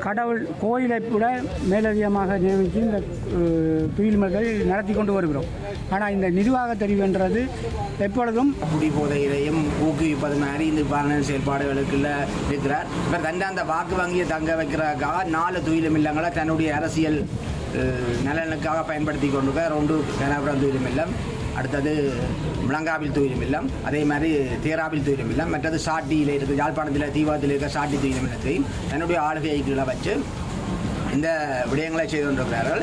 கடவுள் கோயிலை கூட மேலதிகமாக நியமித்து இந்த அஹ், நடத்தி கொண்டு வருகிறோம். ஆனால் இந்த நிர்வாக தெரிவுன்றது எப்பொழுதும் குடி போதையிலையும் ஊக்குவிப்பது மாதிரி இந்த பாலன செயல்பாடுகளுக்குள்ள இருக்கிறார். இப்போ தண்டை வாக்கு வங்கியை தங்க வைக்கிறதுக்காக நாலு துயிலும் இல்லங்களை? தன்னுடைய அரசியல் நலனுக்காக பயன்படுத்தி கொண்டு ஒன்று கனபுரம் துயிலும் இல்லம். அடுத்தது முழங்காவில் துயிலும் இல்லம் அதே மாதிரி தேராவில் துயிலும் இல்லம் மற்றது சாட்டியில் இருக்குது யாழ்ப்பாணத்தில் தீவாரத்தில் இருக்க சாட்டி துயிலும் இல்லத்தையும் தன்னுடைய ஆளுகையை கீழே வச்சு இந்த விடயங்களை செய்து கொண்டிருக்கிறார்கள்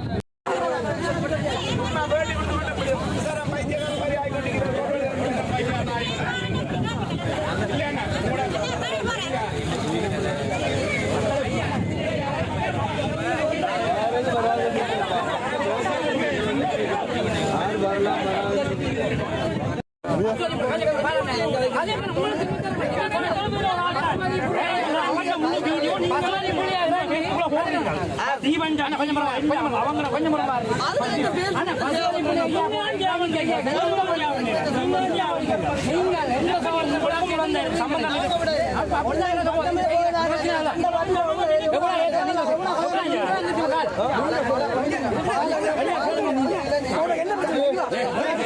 என்ன பிரச்சனை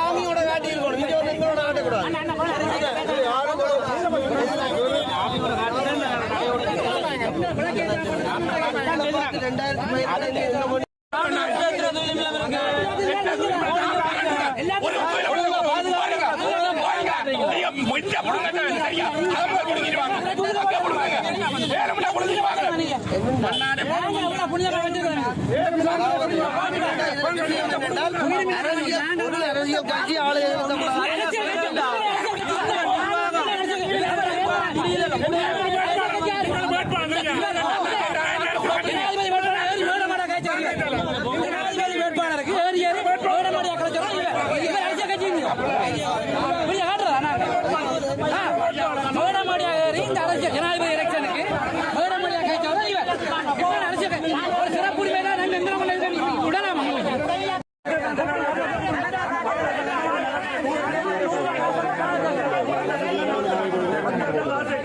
அவங்களோட காட்டி இருக்கணும் நீங்க எங்களோட காட்டக்கூடாது ரெண்டாயிரத்தி கோமாவும் அரசியல் கட்சி ஜனாதிபதி எலெக்ஷனுக்கு வேடமடியாக கைச்சவர் இவர் அரசியல் ஒரு சிறப்பு உரிமை தான் நாங்கள் எந்த உடனாம நம்பர் போட்டு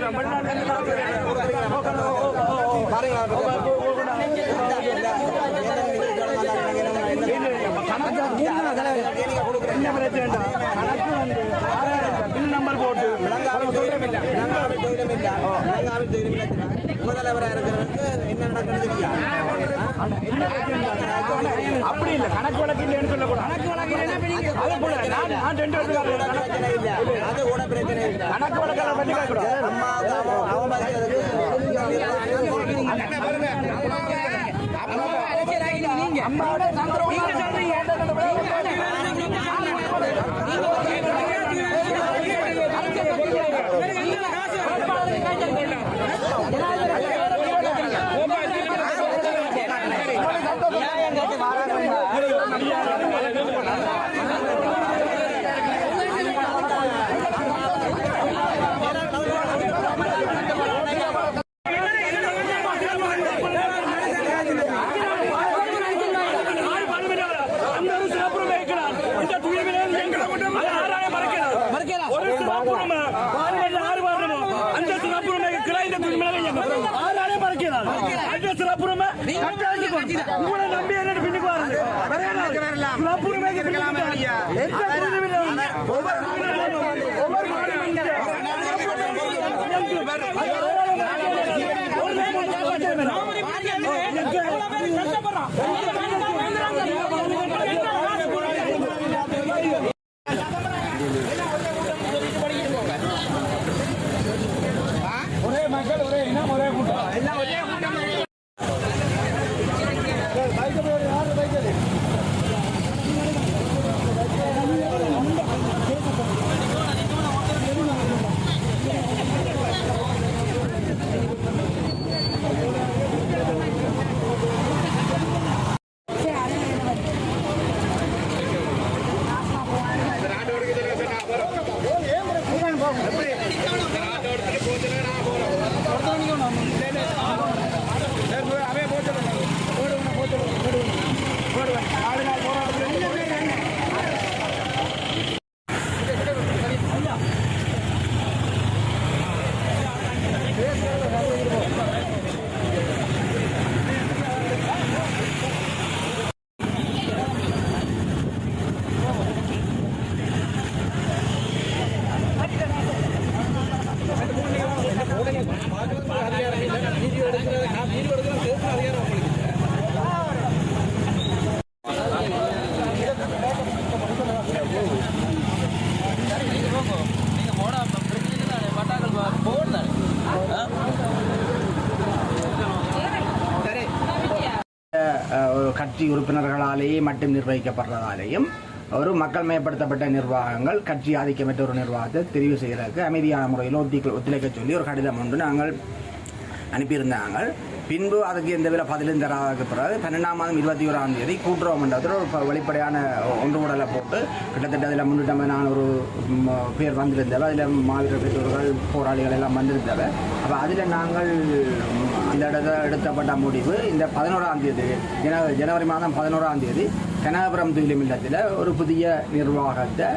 முதல்வராக இருக்கிறவருக்கு என்ன நடக்கிறது அப்படி இல்லை கணக்கு வழக்கு இல்லைன்னு சொல்லக்கூடாது அது போல நான் ரெண்டு வருஷம் பிரச்சனை அது கூட பிரச்சனை கணக்கு வழக்கெல்லாம் அம்மாவுக்கு அவ- கட்சி உறுப்பினர்களாலேயே மட்டும் நிர்வகிக்கப்படுறதாலேயும் ஒரு மக்கள் மேம்படுத்தப்பட்ட நிர்வாகங்கள் கட்சி ஆதிக்கமற்ற ஒரு நிர்வாகத்தை தெரிவு செய்கிறதுக்கு அமைதியான முறையில் ஒத்தி ஒத்துழைக்க சொல்லி ஒரு கடிதம் ஒன்று நாங்கள் அனுப்பியிருந்தாங்க. பின்பு அதுக்கு எந்த வித பதிலும் தராததுக்கு பிறகு பன்னெண்டாம் மாதம் இருபத்தி ஓராம் தேதி கூட்டுறவு மண்டபத்தில் ஒரு வெளிப்படையான ஒன்று உடலை போட்டு கிட்டத்தட்ட அதில் முன்னூற்றி நானூறு பேர் வந்திருந்தவ. அதில் மாவீரர் பெற்றோர்கள் போராளிகள் எல்லாம் வந்திருந்தவ. அப்போ அதில் நாங்கள் இந்த அந்த இடத்த எடுத்தப்பட்ட முடிவு இந்த பதினோராம் தேதி ஜன ஜனவரி மாதம் பதினோராம் தேதி கனகபுரம் துயிலும் இல்லத்தில் ஒரு புதிய நிர்வாகத்தை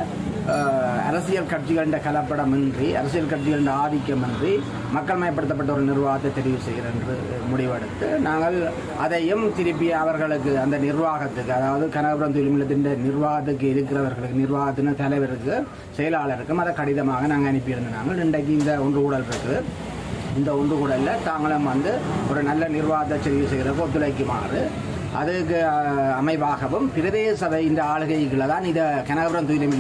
அரசியல் கட்சிகளின் கலப்படமின்றி அரசியல் கட்சிகளின் ஆதிக்கமின்றி மக்கள் மயப்படுத்தப்பட்ட ஒரு நிர்வாகத்தை தெரிவு செய்கிறேன் என்று முடிவெடுத்து நாங்கள் அதையும் திருப்பி அவர்களுக்கு அந்த நிர்வாகத்துக்கு அதாவது கனகபுரம் தொழில்நிலத்தின் நிர்வாகத்துக்கு இருக்கிறவர்களுக்கு நிர்வாகத்தின் தலைவருக்கு செயலாளருக்கும் அதை கடிதமாக நாங்கள் அனுப்பியிருந்தோம். நாங்கள் இன்றைக்கு இந்த ஒன்று கூடல் இருக்குது. இந்த ஒன்று கூடலில் தாங்களும் வந்து ஒரு நல்ல நிர்வாகத்தை தெரிவு செய்கிறதுக்கு ஒத்துழைக்குமாறு. அதுக்கு அமைவாகவும் பிரதேச சபை இந்த ஆளுகைகளை தான் இதை கனகபுரம் துயிலும்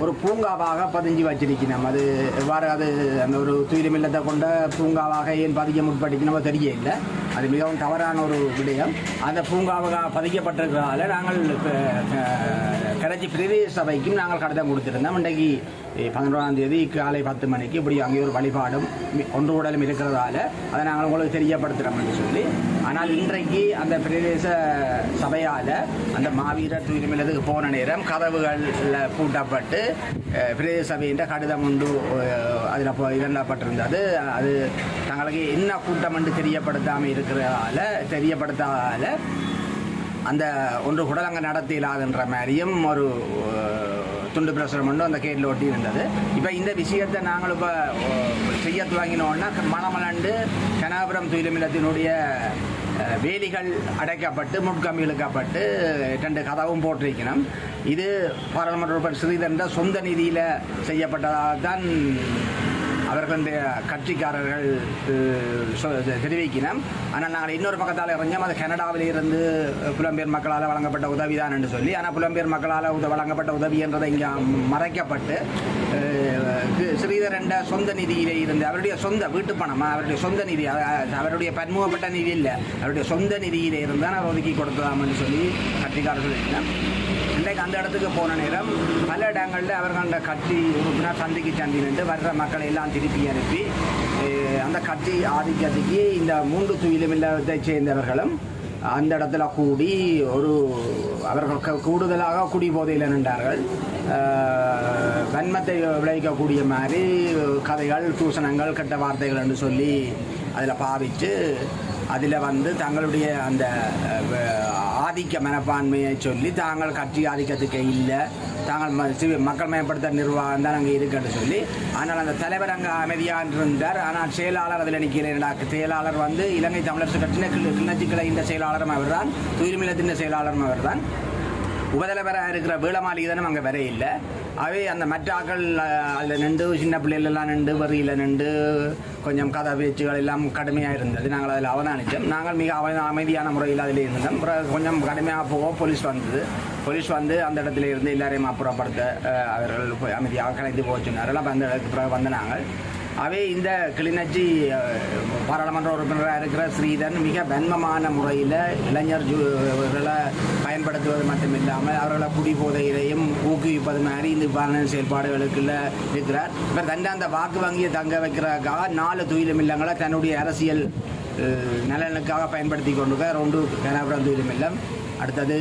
ஒரு பூங்காவாக பதிஞ்சு வச்சிருக்கணும். அது எவ்வாறு அது அந்த ஒரு துயிலும் கொண்ட பூங்காவாக ஏன் பதிக்க முற்படுத்தினோ தெரிய இல்லை அது மிகவும் தவறான ஒரு விடயம். அந்த பூங்காவாக பதிக்கப்பட்டிருக்கிறதால நாங்கள் அஹ், பிரதேச சபைக்கும் நாங்கள் கடிதம் கொடுத்துருந்தோம். இன்றைக்கு பதினொன்றாம் தேதி காலை பத்து மணிக்கு இப்படி அங்கே ஒரு வழிபாடும் ஒன்று உடலும் இருக்கிறதால அதை நாங்கள் உங்களுக்கு தெரியப்படுத்துகிறோம் சொல்லி. ஆனால் இன்றைக்கு அந்த பிரதேச சபையால் அந்த மாவீரர் தூய்மையிலதுக்கு போன நேரம் கதவுகளில் பூட்டப்பட்டு பிரதேச சபையின் கடிதம் உண்டு அதில் இதெல்லாப்பட்டிருந்தது அது தங்களுக்கு என்ன கூட்டம் என்று தெரியப்படுத்தாமல் இருக்கிறதால தெரியப்படுத்தாதால அந்த ஒன்று கூட அங்கே நடத்த மாதிரியும் ஒரு துண்டு பிரசுரம் ஒன்று அந்த கேட்டில் ஒட்டி இருந்தது. இப்போ இந்த விஷயத்தை நாங்கள் இப்போ செய்ய துவங்கினோன்னா மணமலண்டு கனாபுரம் துயிலுமில்லத்தினுடைய வேலிகள் அடைக்கப்பட்டு முட்கம் இழுக்கப்பட்டு ரெண்டு கதவும் போட்டிருக்கணும். இது பாராளுமன்ற உறுப்பினர் ஸ்ரீதரன் சொந்த நிதியில் செய்யப்பட்டதாக தான் அவர்களுடைய கட்சிக்காரர்கள் சொ- தெரிவிக்கணும் ஆனால் நாங்கள் இன்னொரு பக்கத்தால் இறஞ்சோம் அது கனடாவில் இருந்து புலம்பெயர் மக்களால் வழங்கப்பட்ட உதவி தான் என்று சொல்லி ஆனால் புலம்பெயர் மக்களால் உத வழங்கப்பட்ட உதவி என்றதை இங்கே மறைக்கப்பட்டு ஸ்ரீதரண்ட சொந்த நிதியிலே இருந்து அவருடைய சொந்த வீட்டு பணமாக அவருடைய சொந்த நிதி அவருடைய பன்முகப்பட்ட நிதி இல்லை அவருடைய சொந்த நிதியிலே இருந்தால் அவர் ஒதுக்கி கொடுத்ததாம்னு சொல்லி கட்சிக்காரர்கள் சொல்லியிருந்தேன் இன்றைக்கு அந்த இடத்துக்கு போன நேரம் பல இடங்களில் அவர்களோட கட்சி உறுப்பினர் சந்திக்கு சந்தி நின்று வர்ற மக்களை எல்லாம் திருப்பி அனுப்பி அந்த கட்சி ஆதிக்கத்துக்கு இந்த மூன்று துயிலும் இல்லத்தை சேர்ந்தவர்களும் அந்த இடத்துல கூடி ஒரு அவர்கள் கூடுதலாக குடி போதையில் நின்றார்கள் வன்மத்தை விளைவிக்கக்கூடிய மாதிரி கதைகள் தூஷணங்கள் கெட்ட வார்த்தைகள் என்று சொல்லி அதில் பாவித்து அதில் வந்து தங்களுடைய அந்த ஆதிக்க மனப்பான்மையை சொல்லி தாங்கள் கட்சி ஆதிக்கத்துக்கு இல்லை. தாங்கள் மக்கள் மேம்படுத்த நிர்வாகம் தான் அங்கே இருக்குன்னு சொல்லி ஆனால் அந்த தலைவர் அங்கே அமைதியாக இருந்தார். ஆனால் செயலாளர் அதில் நிற்கிறேன் செயலாளர் வந்து இலங்கை தமிழரசு கட்சியின கிள- கிளர்ச்சி கிளையின் செயலாளரும் அவர்தான் தூய்மையிலத்தின் செயலாளரும் அவர்தான். உபதலைவராக இருக்கிற வேளமாளிகதனும் அங்கே வர இல்லை அவை அந்த மற்ற ஆக்கள் அதில் நின்று சின்ன பிள்ளைகளெல்லாம் நின்று வரியில் நின்று கொஞ்சம் கதை பேச்சுகள் எல்லாம் கடுமையாக இருந்தது. நாங்கள் அதில் அவதானித்தோம். நாங்கள் மிக அவ அமைதியான முறையில் அதில் இருந்தோம். அப்புறம் கொஞ்சம் கடுமையாக போக போலீஸ் வந்தது. போலீஸ் வந்து அந்த இடத்துல இருந்து எல்லாரையும் அப்புறப்படுத்த அவர்கள் போய் அமைதியாக கலைந்து போக சொன்னார்கள். அப்போ அந்த இடத்துக்கு பிறகு வந்து நாங்கள் அவை இந்த கிளிநொச்சி பாராளுமன்ற உறுப்பினராக இருக்கிற ஸ்ரீதன் மிக வன்மமான முறையில் இளைஞர் இவர்களை பயன்படுத்துவது மட்டுமில்லாமல் அவர்களை குடி போதையிலையும் ஊக்குவிப்பது மாதிரி இந்த பாலன செயல்பாடுகளுக்குள்ள இருக்கிறார். இவர் தண்டை அந்த வாக்கு வங்கியை தங்க வைக்கிறதுக்காக நாலு துயிலும் இல்லங்களை தன்னுடைய அரசியல் நலனுக்காக பயன்படுத்தி கொண்டு ஒன்று கனபுரம் துயிலும் இல்லம். அடுத்தது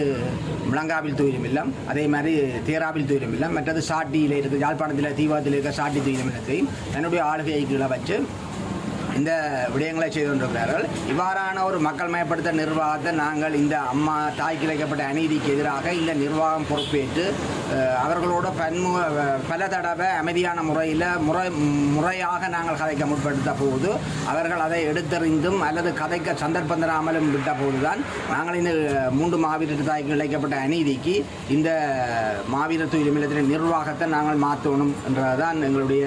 முழங்காவில் துயிலும் இல்லம். அதே மாதிரி தேராவில் துயிலும் இல்லம். மற்றது சாட்டியில் இருக்குது யாழ்ப்பாணத்தில் தீவாத்தில் இருக்க சாட்டி துயிலும் இல்லத்தையும் தன்னுடைய ஆளுகையை வச்சு இந்த விடயங்களை செய்து கொண்டிருக்கிறார்கள் இவ்வாறான ஒரு மக்கள் மயப்படுத்த நிர்வாகத்தை நாங்கள் இந்த அம்மா தாய் கிளைக்கப்பட்ட அநீதிக்கு எதிராக இந்த நிர்வாகம் பொறுப்பேற்று அவர்களோட பன்முக பல தடவை அமைதியான முறையில் முறை முறையாக நாங்கள் கதைக்க முற்படுத்த போது அவர்கள் அதை எடுத்தறிந்தும் அல்லது கதைக்க சந்தர்ப்பம் தராமலும் விட்ட போதுதான் நாங்கள் இந்த மூன்று மாவீரர் தாய்க்கு இழைக்கப்பட்ட அநீதிக்கு இந்த மாவீரர் துயிலுமில்லத்தின் நிர்வாகத்தை நாங்கள் மாற்றணும் என்றதுதான் எங்களுடைய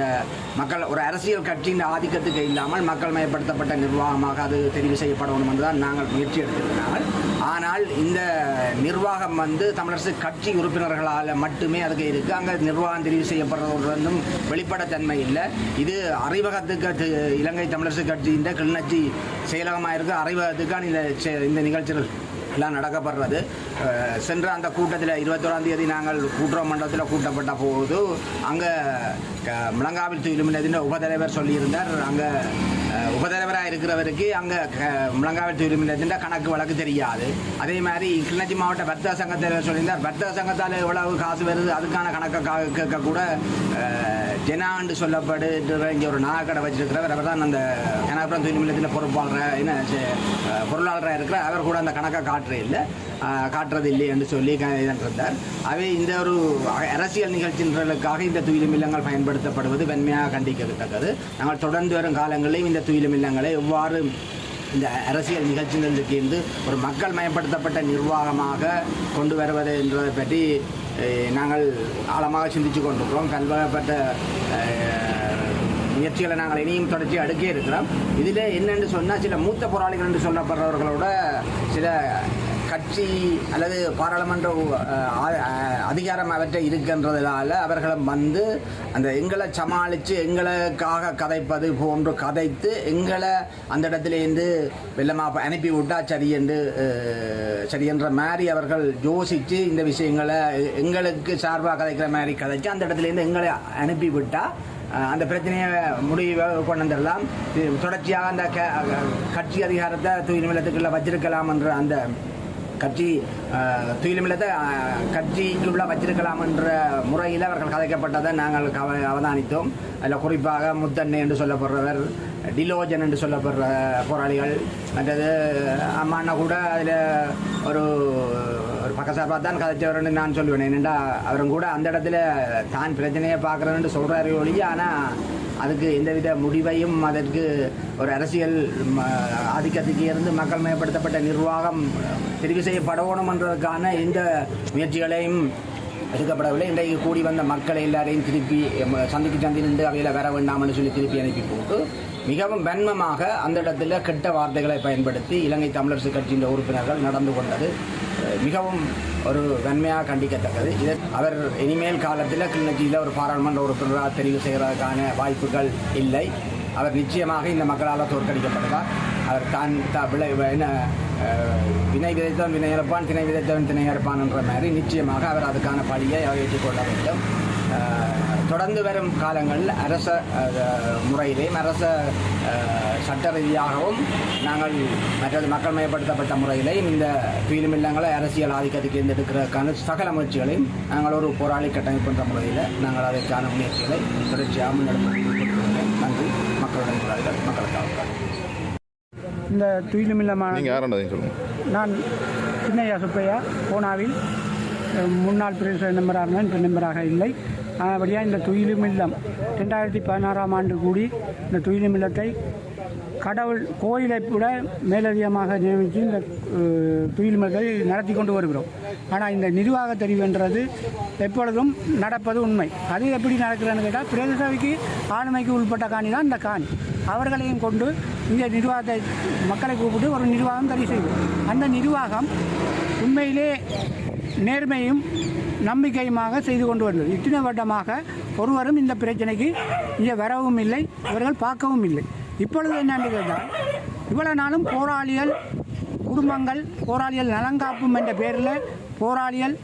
மக்கள் ஒரு அரசியல் கட்சியின் ஆதிக்கத்துக்கு இல்லாமல் மக்கள் மயப்படுத்தப்பட்ட நிர்வாகமாக அது தெரிவு செய்யப்படணும் என்றுதான் நாங்கள் முயற்சி எடுத்திருக்கிறார்கள் ஆனால் இந்த நிர்வாகம் வந்து தமிழரசு கட்சி உறுப்பினர்களால் மட்டுமே அதுக்கு இருக்குது அங்கே நிர்வாகம் தெரிவு செய்யப்படுறதும் வெளிப்படைத்தன்மை இல்லை. இது அறிவகத்துக்கு இலங்கை தமிழரசு கட்சியின் கிளிநொச்சி செயலகமாக இருக்கு. அறிவகத்துக்கான இந்த செ- இந்த நிகழ்ச்சிகள் எல்லாம் நடக்கப்படுறது. சென்ற அந்த கூட்டத்தில் இருபத்தோராம் தேதி நாங்கள் கூட்டுறவு மண்டலத்தில் கூட்டப்பட்ட போது அங்கே முழங்காவில் துயிலுமினதின் உபதலைவர் சொல்லியிருந்தார். அங்கே உபதலைவராக இருக்கிறவருக்கு அங்கே முழங்காவில் துயிலுமினதின் கணக்கு வழக்கு தெரியாது. அதே மாதிரி கிளிநொச்சி மாவட்ட வர்த்தக சங்கத்தில் சொல்லியிருந்தார். வர்த்தக சங்கத்தால் எவ்வளவு காசு வருது அதுக்கான கணக்கை கா- கேட்க கூட ஜெனாண்டு சொல்லப்படுற இங்கே ஒரு நாகக்கடை வச்சிருக்கிறவர் அவர் தான் அந்த கனகபுரம் நிலையத்தில் பொறுப்பாளராக என்ன செ- பொருளாளராக இருக்கிற அவர் கூட அந்த கணக்கை காட்டுறே இல்லை. காட்டுறதில்லை என்று சொல்லி க- இருந்தார் அவை இந்த ஒரு அரசியல் நிகழ்ச்சிகளுக்காக இந்த துயிலும் இல்லங்கள் பயன்படுத்தப்படுவது வன்மையாக கண்டிக்கத்தக்கது. நாங்கள் தொடர்ந்து வரும் காலங்களிலும் இந்த துயிலும் இல்லங்களை எவ்வாறு இந்த அரசியல் நிகழ்ச்சிகளுக்கு இருந்து ஒரு மக்கள் மயப்படுத்தப்பட்ட நிர்வாகமாக கொண்டு வருவது என்பதை பற்றி நாங்கள் ஆழமாக சிந்தித்து கொண்டிருக்கிறோம். கல்வகப்பட்ட முயற்சிகளை நாங்கள் இனியும் தொடர்ச்சி அடுக்கே இருக்கிறோம். இதில் என்னென்று சொன்னால் சில மூத்த போராளிகள் என்று சொல்லப்படுறவர்களோட சில கட்சி அல்லது பாராளுமன்ற அதிகாரம் அவற்றை இருக்கின்றதால அவர்களும் வந்து அந்த எங்களை சமாளித்து எங்களுக்காக கதைப்பது போன்று கதைத்து எங்களை அந்த இடத்துலேருந்து வெள்ளமாக அனுப்பி விட்டா சரி என்று சரி என்ற மாதிரி அவர்கள் யோசித்து இந்த விஷயங்களை எங்களுக்கு சார்பாக கதைக்கிற மாதிரி கதைச்சு அந்த இடத்துலேருந்து எங்களை அனுப்பி விட்டால் அந்த பிரச்சனையை முடிவை கொண்டு வந்துடலாம். தொடர்ச்சியாக அந்த க- கட்சி அதிகாரத்தை தூய் நிலத்துக்குள்ள வச்சிருக்கலாம் என்ற அந்த கட்சி துயிலுமில்லத்தை கட்சிக்குள்ளே வச்சிருக்கலாம் என்ற முறையில் அவர்கள் கதைக்கப்பட்டதை நாங்கள் கவ அவதானித்தோம். அதில் குறிப்பாக முத்தண்ணை என்று சொல்லப்படுறவர் டிலோஜன் என்று சொல்லப்படுற போராளிகள் மற்றது அம்மாண்ணா கூட அதில் ஒரு ஒரு பக்கசார்பாக தான் கதைச்சவர்னு நான் சொல்லுவேன் என்னென்னா அவரும் கூட அந்த இடத்துல தான் பிரச்சனையை பார்க்குறேன்னு சொல்கிறாரு ஒழிய ஆனால் அதுக்கு எந்தவித முடிவையும் அதற்கு ஒரு அரசியல் ஆதிக்கத்துக்கு இருந்து மக்கள் மயப்படுத்தப்பட்ட நிர்வாகம் தெரிவு செய்யப்படணும் என்றதுக்கான எந்த முயற்சிகளையும் எடுக்கப்படவில்லை. இன்றைக்கு கூடி வந்த மக்களை எல்லாரையும் திருப்பி சந்திக்கு சந்தி நின்று அவையில் வர வேண்டாம்னு சொல்லி திருப்பி அனுப்பி போட்டு மிகவும் வன்மமாக அந்த இடத்துல கெட்ட வார்த்தைகளை பயன்படுத்தி இலங்கை தமிழரசு கட்சியின் உறுப்பினர்கள் நடந்து கொண்டது. மிகவும் ஒரு வன்மையாக கண்டிக்கத்தக்கது. இது அவர் இனிமேல் காலத்தில் கிளிநொச்சியில் ஒரு பாராளுமன்ற உறுப்பினராக தெரிவு செய்கிறதுக்கான வாய்ப்புகள் இல்லை. அவர் நிச்சயமாக இந்த மக்களால் தோற்கடிக்கப்படுவார் அவர் தான் த விளை என்ன வினை விதைத்தவன் வினை இறப்பான் திணை விதைத்தவன் திணை இறப்பான் என்ற மாதிரி நிச்சயமாக அவர் அதுக்கான பழியை அவர் ஏற்றுக்கொள்ள வேண்டும். தொடர்ந்து வரும் காலங்களில் அரச முறையிலேயும் அரச சட்ட ரீதியாகவும் நாங்கள் மற்றது மக்கள் மயப்படுத்தப்பட்ட முறையிலேயும் இந்த துயிலும் இல்லங்களை அரசியல் ஆதிக்கத்துக்கு இருந்து எடுக்கிறதுக்கான சகல முயற்சிகளையும் நாங்கள் ஒரு போராளி கட்டமைப்பு என்ற முறையில் நாங்கள் அதற்கான முயற்சிகளை தொடர்ச்சியாக நன்றி. மக்களுடன் போராளிகள் மக்களுக்காக. இந்த துயிலுமில்லமான நான் சின்னையா சுப்பையா பூனாவில் முன்னாள் பிரதேச மெம்பராக இருந்தேன் இப்போ மெம்பராக இல்லை. ஆனபடியாக இந்த துயிலும் இல்லம். ரெண்டாயிரத்தி பதினாறாம் ஆண்டு கூடி இந்த துயிலும் இல்லத்தை கடவுள் கோயிலை கூட மேலதிகமாக நியமித்து இந்த அஹ், நடத்தி கொண்டு வருகிறோம். ஆனால் இந்த நிர்வாக தெரிவுன்றது எப்பொழுதும் நடப்பது உண்மை. அது எப்படி நடக்கிறதுன்னு கேட்டால் பிரதேச சபைக்கு ஆளுமைக்கு உள்பட்ட காணி தான் இந்த காணி. அவர்களையும் கொண்டு இந்த நிர்வாகத்தை மக்களை கூப்பிட்டு ஒரு நிர்வாகம் தெரிவு செய்வோம். அந்த நிர்வாகம் உண்மையிலே நேர்மையும் நம்பிக்கையுமாக செய்து கொண்டு வந்தது. இத்தனை வருடமாக ஒருவரும் இந்த பிரச்சனைக்கு இங்கே வரவும் இல்லை இவர்கள் பார்க்கவும் இல்லை. இப்பொழுது என்னென்று கேட்டால் இவ்வளவு நாளும் போராளிகள் குடும்பங்கள் போராளிகள் நலங்காப்பும் என்ற பேரில் போராளிகள்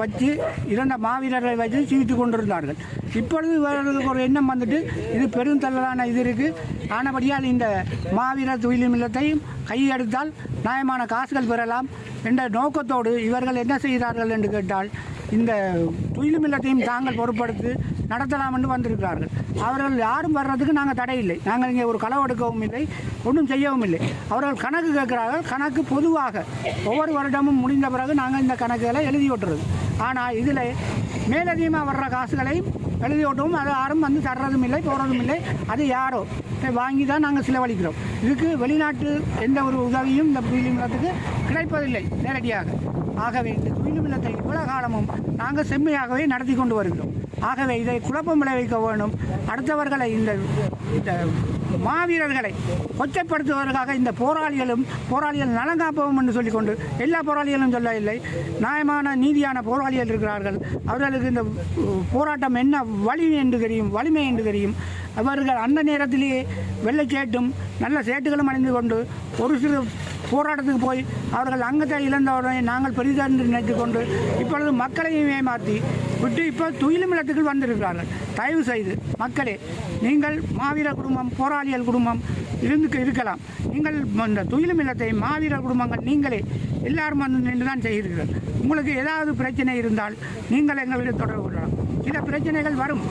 வச்சு இறந்த மாவீரர்களை வச்சு சீவித்து கொண்டிருந்தார்கள். இப்பொழுது இவர்களுக்கு ஒரு எண்ணம் வந்துட்டு இது பெருந்தள்ளலான இது இருக்குது ஆனபடியால் இந்த மாவீரர் துயிலும் இல்லத்தையும் கையெடுத்தால் நியாயமான காசுகள் பெறலாம் என்ற நோக்கத்தோடு இவர்கள் என்ன செய்கிறார்கள் என்று கேட்டால் இந்த துயிலும் இல்லத்தையும் தாங்கள் பொருட்படுத்தி நடத்தலாம் என்று வந்திருக்கிறார்கள். அவர்கள் யாரும் வர்றதுக்கு நாங்கள் தடை இல்லை. நாங்கள் இங்கே ஒரு களவு எடுக்கவும் இல்லை ஒன்றும் செய்யவும் இல்லை. அவர்கள் கணக்கு கேட்கிறார்கள். கணக்கு பொதுவாக ஒவ்வொரு வருடமும் முடிந்த பிறகு நாங்கள் இந்த கணக்குகளை எழுதி விட்டுறது ஆனால் இதில் மேலதிகமாக வர்ற காசுகளையும் எழுதி ஓட்டவும் அது யாரும் வந்து தர்றதும் இல்லை போகிறதும் இல்லை அது யாரோ வாங்கி தான் நாங்கள் செலவழிக்கிறோம். இதுக்கு வெளிநாட்டு எந்த ஒரு உதவியும் இந்த துயிலும் இல்லத்துக்கு கிடைப்பதில்லை நேரடியாக. ஆகவே இந்த குயிலும் இல்லத்தை இவ்வளவு காலமும் நாங்கள் செம்மையாகவே நடத்தி கொண்டு வருகிறோம். ஆகவே இதை குழப்பம் விளைவிக்க வேணும். அடுத்தவர்களை இந்த இந்த மாவீரர்களை கொச்சைப்படுத்துவதற்காக இந்த போராளிகளும் போராளிகள் நலங்காப்பவும் என்று சொல்லிக்கொண்டு எல்லா போராளிகளும் சொல்லவில்லை. நியாயமான நீதியான போராளிகள் இருக்கிறார்கள். அவர்களுக்கு இந்த போராட்டம் என்ன வலிமை என்று தெரியும் வலிமை என்று தெரியும். அவர்கள் அந்த நேரத்திலேயே வெள்ளை சேட்டும் நல்ல சேட்டுகளும் அணிந்து கொண்டு ஒரு சிறு போராட்டத்துக்கு போய் அவர்கள் அங்கத்தை இழந்தவுடனே நாங்கள் பெரிதாக நினைத்து கொண்டு இப்பொழுது மக்களையும் ஏமாற்றி விட்டு இப்போ துயிலுமில்லத்துக்கு வந்திருக்கிறார்கள். தயவு செய்து மக்களே நீங்கள் மாவீரர் குடும்பம் போராளிகள் குடும்பம் இருந்து இருக்கலாம். நீங்கள் இந்த துயிலுமில்லத்தை மாவீரர் குடும்பங்கள் நீங்களே எல்லாரும் வந்து நின்று தான் செய்கிறீர்கள் உங்களுக்கு ஏதாவது பிரச்சனை இருந்தால் நீங்கள் எங்களுக்கு தொடர்பு கொள்ளலாம். சில பிரச்சனைகள் வரும்.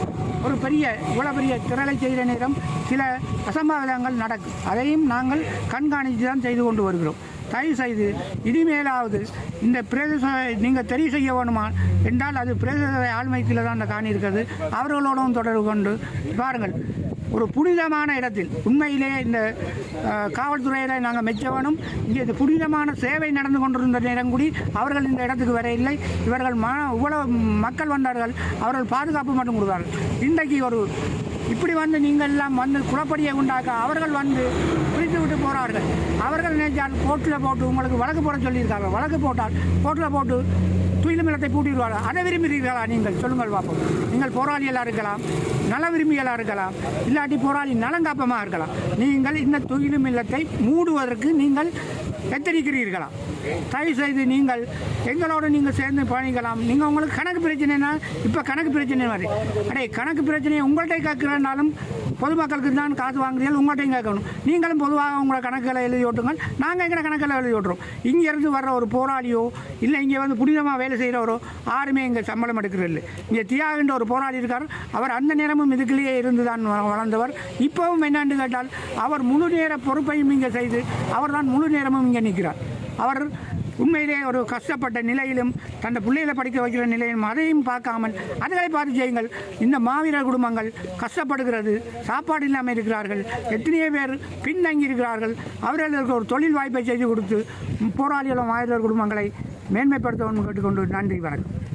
ஒரு பெரிய இவ்வளோ பெரிய திரளை செய்கிற நேரம் சில அசம்பாவிதங்கள் நடக்கும். அதையும் நாங்கள் கண்காணித்து தான் செய்து கொண்டு வருகிறோம். தயவு செய்து இனிமேலாவது இந்த பிரதேச நீங்கள் தெரிவு செய்ய வேணுமா? என்றால் அது பிரதேச ஆழ்மைத்தில் தான் அந்த காணி இருக்கிறது. அவர்களோடும் தொடர்பு கொண்டு பாருங்கள். ஒரு புனிதமான இடத்தில். உண்மையிலே இந்த காவல்துறையினரை நாங்கள் மெச்சவனும் இங்கே இந்த புனிதமான சேவை நடந்து கொண்டிருந்த நேரம் கூடி அவர்கள் இந்த இடத்துக்கு வர இல்லை. இவர்கள் ம இவ்வளவு மக்கள் வந்தார்கள். அவர்கள் பாதுகாப்பு மட்டும் கொடுத்தார்கள். இன்றைக்கு ஒரு இப்படி வந்து நீங்கள் எல்லாம் வந்து குழப்படியை உண்டாக்க அவர்கள் வந்து பிரித்து விட்டு போகிறார்கள் அவர்கள் நினைச்சால் கோர்ட்டில் போட்டு உங்களுக்கு வழக்கு போட சொல்லியிருக்காங்க. வழக்கு போட்டால் கோர்ட்டில் போட்டு துயிலுமில்லத்தை பூட்டிடுவார்கள். அதை விரும்புகிறீர்களா நீங்கள்? சொல்லுங்கள் பார்ப்போம் நீங்கள் போராளிகளாக இருக்கலாம் நல விரும்பிகளாக இருக்கலாம் இல்லாட்டி போராளி நலங்காப்பமாக இருக்கலாம். நீங்கள் இந்த துயிலுமில்லத்தை மூடுவதற்கு நீங்கள் எத்தனிக்கிறீர்களா? தயவு செய்து நீங்கள் எங்களோடு நீங்கள் சேர்ந்து பயணிக்கலாம். நீங்கள் உங்களுக்கு கணக்கு பிரச்சனைனா இப்போ கணக்கு பிரச்சனை மாதிரி? அடே கணக்கு பிரச்சனையை உங்கள்கிட்ட கேட்கிறனாலும் பொதுமக்களுக்கு தான் காசு வாங்குறீர்கள் உங்கள்கிட்டையும் கேட்கணும். நீங்களும் பொதுவாக உங்களை கணக்குகளை எழுதி ஓட்டுங்கள். நாங்கள் எங்களை கணக்கில் எழுதி ஓட்டுறோம். இங்கேருந்து வர்ற ஒரு போராளியோ இல்லை இங்கே வந்து புனிதமாக வேலை செய்கிறவரோ யாருமே இங்கே சம்பளம் எடுக்கிறது இங்கே தியாகின்ற ஒரு போராளி இருக்கார். அவர் அந்த நேரமும் இதுக்குள்ளேயே இருந்து தான் வ- வளர்ந்தவர். இப்போவும் என்னென்று கேட்டால் அவர் முழு நேர பொறுப்பையும் இங்கே செய்து அவர் தான் முழு நேரமும் இங்கே நிற்கிறார். அவர் உண்மையிலே ஒரு கஷ்டப்பட்ட நிலையிலும் தன் பிள்ளைகளை படிக்க வைக்கிற நிலையிலும் அதையும் பார்க்காமல் அதுகளை பார்த்து செய்யுங்கள் இந்த மாவீரர் குடும்பங்கள் கஷ்டப்படுகிறது. சாப்பாடு இல்லாமல் இருக்கிறார்கள். எத்தனையோ பேர் பின்தங்கி இருக்கிறார்கள். அவர்களுக்கு ஒரு தொழில் வாய்ப்பை செய்து கொடுத்து போராளிகளும் மாவீரர் குடும்பங்களை மேன்மைப்படுத்தவும் கேட்டுக்கொண்டு நன்றி வணக்கம்.